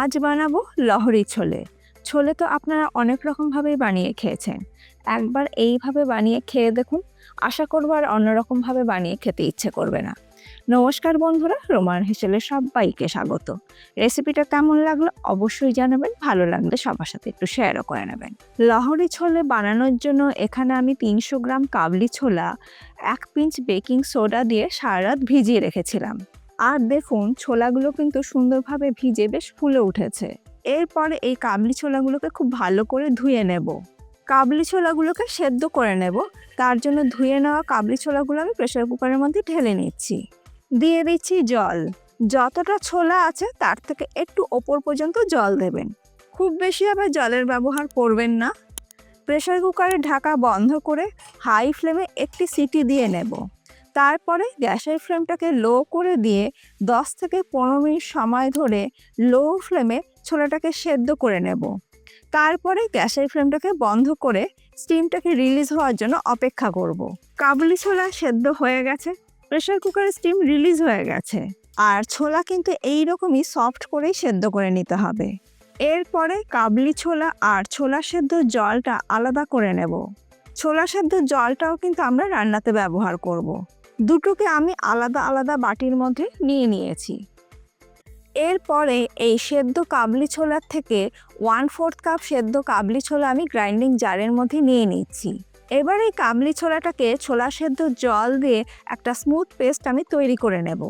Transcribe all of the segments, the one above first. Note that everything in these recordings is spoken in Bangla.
আজ বানাবো লহরি ছোলে। ছোলে তো আপনারা অনেক রকমভাবেই বানিয়ে খেয়েছেন। একবার এইভাবে বানিয়ে খেয়ে দেখুন, আশা করব আর অন্যরকমভাবে বানিয়ে খেতে ইচ্ছে করবে না। নমস্কার বন্ধুরা, রোমান হিসেলে সবাইকে স্বাগত। রেসিপিটা কেমন লাগল অবশ্যই জানাবেন, ভালো লাগলে সবার সাথে একটু শেয়ারও করে নেবেন। লহরি ছোলে বানানোর জন্য এখানে আমি তিনশো গ্রাম কাবলি ছোলা, এক পিঞ্চ বেকিং সোডা দিয়ে সারা রাত ভিজিয়ে রেখেছিলাম। আর দেখুন, ছোলাগুলো কিন্তু সুন্দরভাবে ভিজে বেশ ফুলে উঠেছে। এরপরে এই কাবলি ছোলাগুলোকে খুব ভালো করে ধুয়ে নেব। কাবলি ছোলাগুলোকে সেদ্ধ করে নেব। তার জন্য ধুয়ে নেওয়া কাবলি ছোলাগুলো আমি প্রেশার কুকারের মধ্যে ঢেলে নিচ্ছি। দিয়ে দিচ্ছি জল। যতটা ছোলা আছে, তার থেকে একটু ওপর পর্যন্ত জল দেবেন। খুব বেশি আবার জলের ব্যবহার করবেন না। প্রেশার কুকারের ঢাকা বন্ধ করে হাই ফ্লেমে একটি সিটি দিয়ে নেব। তারপরে গ্যাসের ফ্লেমটাকে লো করে দিয়ে 10 থেকে পনেরো মিনিট সময় ধরে লো ফ্লেমে ছোলাটাকে সেদ্ধ করে নেব তারপরে গ্যাসের ফ্লেমটাকে বন্ধ করে স্টিমটাকে রিলিজ হওয়ার জন্য অপেক্ষা করব। কাবুলি ছোলা সেদ্ধ হয়ে গেছে প্রেশার কুকারের স্টিম রিলিজ হয়ে গেছে, আর ছোলা কিন্তু এই রকমই সফট করেই সেদ্ধ করে নিতে হবে এরপরে কাবলি ছোলা আর ছোলা সেদ্ধ জলটা আলাদা করে নেব ছোলা সেদ্ধ জলটাও কিন্তু আমরা রান্নাতে ব্যবহার করব। দুটোকে আমি আলাদা আলাদা বাটির মধ্যে নিয়ে নিয়েছি। এরপরে এই সেদ্ধ কাবলি ছোলার থেকে ওয়ান ফোর্থ কাপ সেদ্ধ কাবলি ছোলা আমি গ্রাইন্ডিং জারের মধ্যে নিয়ে নিচ্ছি। এবার এই কাবলি ছোলাটাকে ছোলা সেদ্ধ জল দিয়ে একটা স্মুথ পেস্ট আমি তৈরি করে নেব।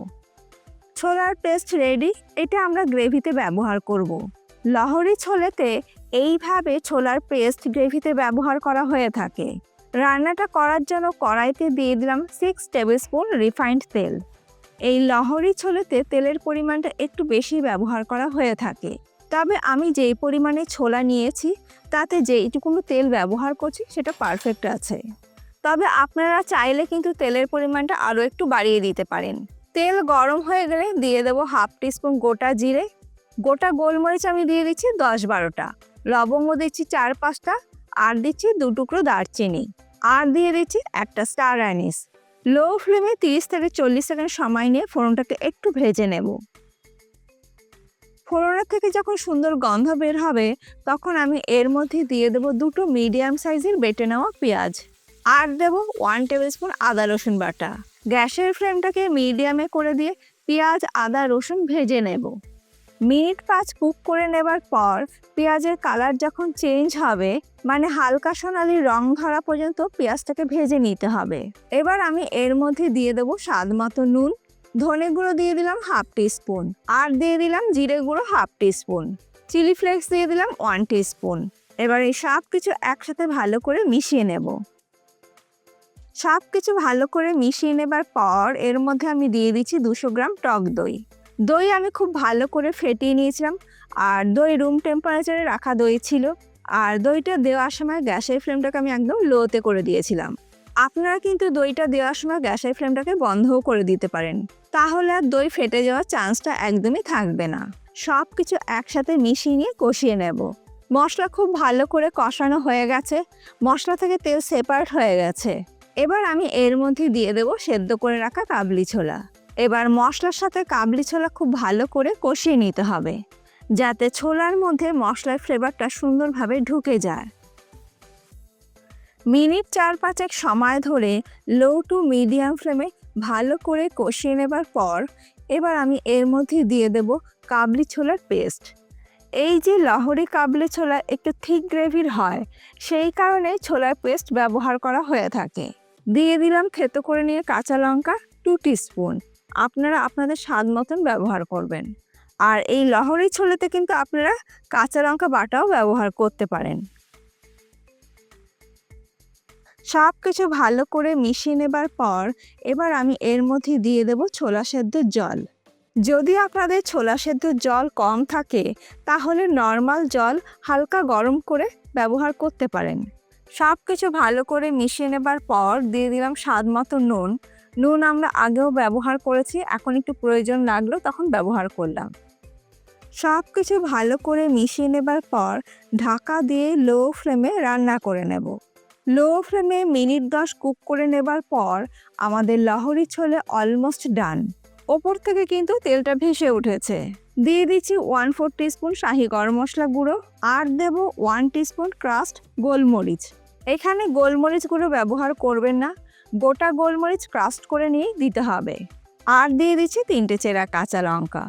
ছোলার পেস্ট রেডি এটা আমরা গ্রেভিতে ব্যবহার করব। লহরি ছোলেতে এইভাবে ছোলার পেস্ট গ্রেভিতে ব্যবহার করা হয়ে থাকে। রান্নাটা করার জন্য কড়াইতে দিয়ে দিলাম সিক্স টেবিল স্পুন রিফাইন্ড তেল। এই লহরি ছোলেতে তেলের পরিমাণটা একটু বেশি ব্যবহার করা হয়ে থাকে। তবে আমি যেই পরিমাণে ছোলা নিয়েছি, তাতে যেইটুকুনো তেল ব্যবহার করছি, সেটা পারফেক্ট আছে। তবে আপনারা চাইলে কিন্তু তেলের পরিমাণটা আরও একটু বাড়িয়ে দিতে পারেন। তেল গরম হয়ে গেলে দিয়ে দেবো হাফ টিস্পুন গোটা জিরে। গোটা গোলমরিচ আমি দিয়ে দিচ্ছি দশ বারোটা। লবঙ্গ দিচ্ছি চার পাঁচটা। আর দিচ্ছি দু টুকরো দারচিনি। আর দিয়ে দিচ্ছি একটা স্টার অ্যানিস। লো ফ্লেমে তিরিশ থেকে চল্লিশ সেকেন্ড সময় নিয়ে ফোড়নটাকে একটু ভেজে নেব। ফোড়নের থেকে যখন সুন্দর গন্ধ বের হবে, তখন আমি এর মধ্যে দিয়ে দেবো দুটো মিডিয়াম সাইজের বেটে নেওয়া পেঁয়াজ। আর দেবো ওয়ান টেবিল স্পুন আদা রসুন বাটা। গ্যাসের ফ্লেমটাকে মিডিয়ামে করে দিয়ে পেঁয়াজ, আদা, রসুন ভেজে নেব। মিনিট পাঁচ কুক করে নেবার পর পেঁয়াজের কালার যখন চেঞ্জ হবে মানে হালকা সোনালি রং ধরা পর্যন্ত পেঁয়াজটাকে ভেজে নিতে হবে। এবার আমি এর মধ্যে দিয়ে দেবো স্বাদ মতো নুন, ধনে গুঁড়ো দিয়ে দিলাম হাফ স্পুন আর দিয়ে দিলাম জিরে গুঁড়ো হাফ স্পুন চিলি ফ্লেক্স দিয়ে দিলাম ওয়ান স্পুন এবার এই সব কিছু একসাথে ভালো করে মিশিয়ে নেব। সব কিছু ভালো করে মিশিয়ে নেবার পর এর মধ্যে আমি দিয়ে দিচ্ছি দুশো গ্রাম টক দই। দই আমি খুব ভালো করে ফেটিয়ে নিয়েছিলাম, আর দই রুম টেম্পারেচারে রাখা দই ছিল। আর দইটা দেওয়ার সময় গ্যাসের ফ্লেমটাকে আমি একদম লোতে করে দিয়েছিলাম। আপনারা কিন্তু দইটা দেওয়ার সময় গ্যাসের ফ্লেমটাকে বন্ধও করে দিতে পারেন। তাহলে আর দই ফেটে যাওয়ার চান্সটা একদমই থাকবে না। সব কিছু একসাথে মিশিয়ে নিয়ে কষিয়ে নেব। মশলা খুব ভালো করে কষানো হয়ে গেছে। মশলা থেকে তেল সেপারেট হয়ে গেছে। এবার আমি এর মধ্যে দিয়ে দেবো সেদ্ধ করে রাখা কাবলি ছোলা। এবার মশলার সাথে কাবলি ছোলা খুব ভালো করে কষিয়ে নিতে হবে। যাতে ছোলার মধ্যে মশলার ফ্লেভারটা সুন্দরভাবে ঢুকে যায়। মিনিট চার পাঁচেক সময় ধরে লো টু মিডিয়াম ফ্লেমে ভালো করে কষিয়ে নেবার পর এবার আমি এর মধ্যে দিয়ে দেব কাবলি ছোলার পেস্ট এই যে লহরি কাবলি ছোলা একটু থিক গ্রেভির হয়, সেই কারণে ছোলার পেস্ট ব্যবহার করা হয়ে থাকে। দিয়ে দিলাম থেতো করে নিয়ে কাঁচা লঙ্কা টু স্পুন আপনারা আপনাদের স্বাদ মতন ব্যবহার করবেন। আর এই লহরি ছোলাতে কিন্তু আপনারা কাঁচা লঙ্কা বাটাও ব্যবহার করতে পারেন। সব কিছু ভালো করে মিশিয়ে নেবার পর এবার আমি এর মধ্যে দিয়ে দেব ছোলা সেদ্ধ জল। যদি আপনাদের ছোলা সেদ্ধ জল কম থাকে, তাহলে নর্মাল জল হালকা গরম করে ব্যবহার করতে পারেন। সব কিছু ভালো করে মিশিয়ে নেবার পর দিয়ে দিলাম স্বাদ মতো নুন। নুন আমরা আগেও ব্যবহার করেছি, এখন একটু প্রয়োজন লাগল তখন ব্যবহার করলাম। সব কিছু ভালো করে মিশিয়ে নেবার পর ঢাকা দিয়ে লো ফ্লেমে রান্না করে নেব। লো ফ্লেমে মিনিট দশ কুক করে নেবার পর আমাদের লহরি ছোলে অলমোস্ট ডান ওপর থেকে কিন্তু তেলটা ভেসে উঠেছে। দিয়ে দিচ্ছি ওয়ান ফোর টিস্পুন শাহি গরম মশলা গুঁড়ো, আর দেব ওয়ান টিস্পুন ক্রাস্ট গোলমরিচ। এখানে গোলমরিচ গুঁড়ো ব্যবহার করবেন না, গোটা গোলমরিচ ক্রাস্ট করে নিয়ে দিতে হবে। আর দিয়ে দিচ্ছি তিনটে চেরা কাঁচা লঙ্কা।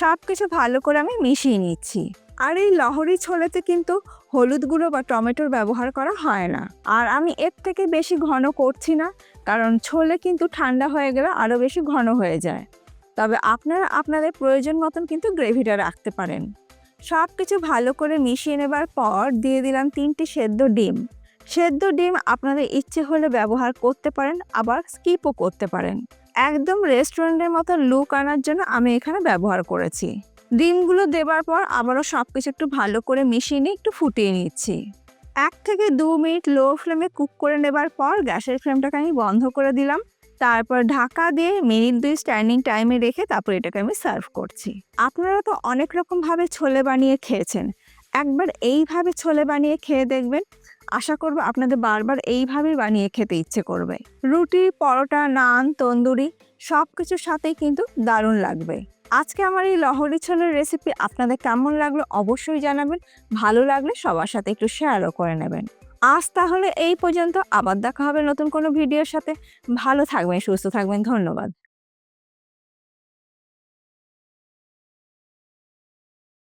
সব কিছু ভালো করে আমি মিশিয়ে নিচ্ছি। আর এই লহরি ছোলেতে কিন্তু হলুদ গুঁড়ো বা টমেটোর ব্যবহার করা হয় না। আর আমি এর থেকে বেশি ঘন করছি না, কারণ ছোলে কিন্তু ঠান্ডা হয়ে গেলে আরও বেশি ঘন হয়ে যায়। তবে আপনারা আপনাদের প্রয়োজন মতন কিন্তু গ্রেভিটা রাখতে পারেন। সব কিছু ভালো করে মিশিয়ে নেবার পর দিয়ে দিলাম তিনটি সেদ্ধ ডিম। সেদ্ধ ডিম আপনাদের ইচ্ছে হলে ব্যবহার করতে পারেন, আবার স্কিপও করতে পারেন। একদম রেস্টুরেন্টের মতো লুক আনার জন্য আমি এখানে ব্যবহার করেছি। ডিমগুলো দেবার পর আবারও সব কিছু একটু ভালো করে মিশিয়ে নিয়ে একটু ফুটিয়ে নিচ্ছি। এক থেকে দু মিনিট লো ফ্লেমে কুক করে নেবার পর গ্যাসের ফ্লেমটাকে আমি বন্ধ করে দিলাম। তারপর ঢাকা দিয়ে মিনিট দুই স্ট্যান্ডিং টাইমে রেখে তারপর এটাকে আমি সার্ভ করছি। আপনারা তো অনেক রকমভাবে ছোলে বানিয়ে খেয়েছেন। একবার এইভাবে ছোলে বানিয়ে খেয়ে দেখবেন। আশা করব আপনাদের বারবার এইভাবেই বানিয়ে খেতে ইচ্ছে করবে। রুটি, পরোটা, নান, তন্দুরি সব কিছুর সাথেই কিন্তু দারুণ লাগবে। আজকে আমার এই লহরি ছোলের রেসিপি আপনাদের কেমন লাগল অবশ্যই জানাবেন। ভালো লাগলে সবার সাথে একটু শেয়ারও করে নেবেন। আজ তাহলে এই পর্যন্ত। আবার দেখা হবে নতুন কোনো ভিডিওর সাথে। ভালো থাকবেন, সুস্থ থাকবেন। ধন্যবাদ।